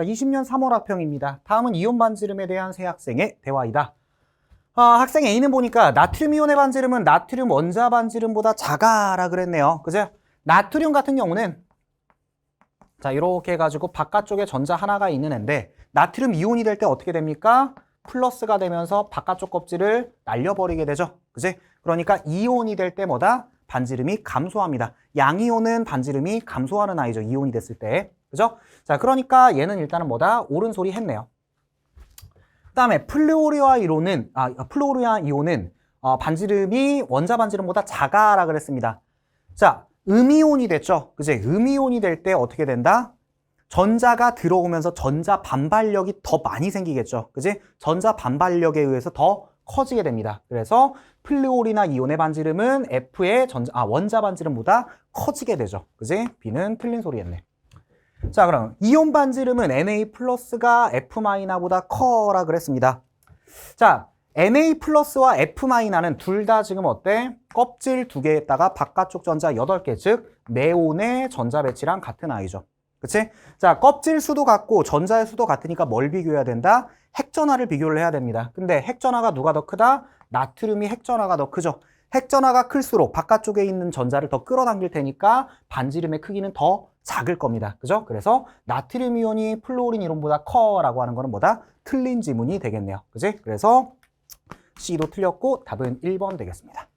자, 20년 3월 학평입니다. 다음은 이온 반지름에 대한 새 학생의 대화이다. 아, 학생 A는 보니까 나트륨 이온의 반지름은 나트륨 원자 반지름보다 작아라 그랬네요. 그죠? 나트륨 같은 경우는 자, 이렇게 해가지고 바깥쪽에 전자 하나가 있는 앤데 나트륨 이온이 될 때 어떻게 됩니까? 플러스가 되면서 바깥쪽 껍질을 날려버리게 되죠. 그지? 그러니까 이온이 될때 뭐다? 반지름이 감소합니다. 양이온은 반지름이 감소하는 아이죠. 이온이 됐을 때. 그죠? 자, 그러니까 얘는 일단은 뭐다? 옳은 소리 했네요. 그 다음에 플루오리아 이온은, 아, 플루오리아 이온은 어, 반지름이 원자 반지름보다 작아라 그랬습니다. 자, 음이온이 됐죠. 그지? 음이온이 될 때 어떻게 된다? 전자가 들어오면서 전자 반발력이 더 많이 생기겠죠. 그지? 전자 반발력에 의해서 더 커지게 됩니다. 그래서 플루오리나 이온의 반지름은 F의 전자, 아, 원자 반지름보다 커지게 되죠. 그지? B는 틀린 소리였네. 자, 그럼 이온 반지름은 Na 플러스가 F 마이너보다 커라 그랬습니다. 자, Na 플러스와 F 마이너는 둘 다 지금 어때? 껍질 두 개에다가 바깥쪽 전자 8개, 즉 네온의 전자 배치랑 같은 아이죠. 그치? 자, 껍질 수도 같고 전자의 수도 같으니까 뭘 비교해야 된다? 핵전화를 비교를 해야 됩니다. 근데 핵전화가 누가 더 크다? 나트륨이 핵전화가 더 크죠. 핵전화가 클수록 바깥쪽에 있는 전자를 더 끌어당길 테니까 반지름의 크기는 더 작을 겁니다. 그죠? 그래서 나트륨 이온이 플루오린 이론보다 커라고 하는 거는 뭐다? 틀린 지문이 되겠네요. 그지? 그래서 C도 틀렸고 답은 1번 되겠습니다.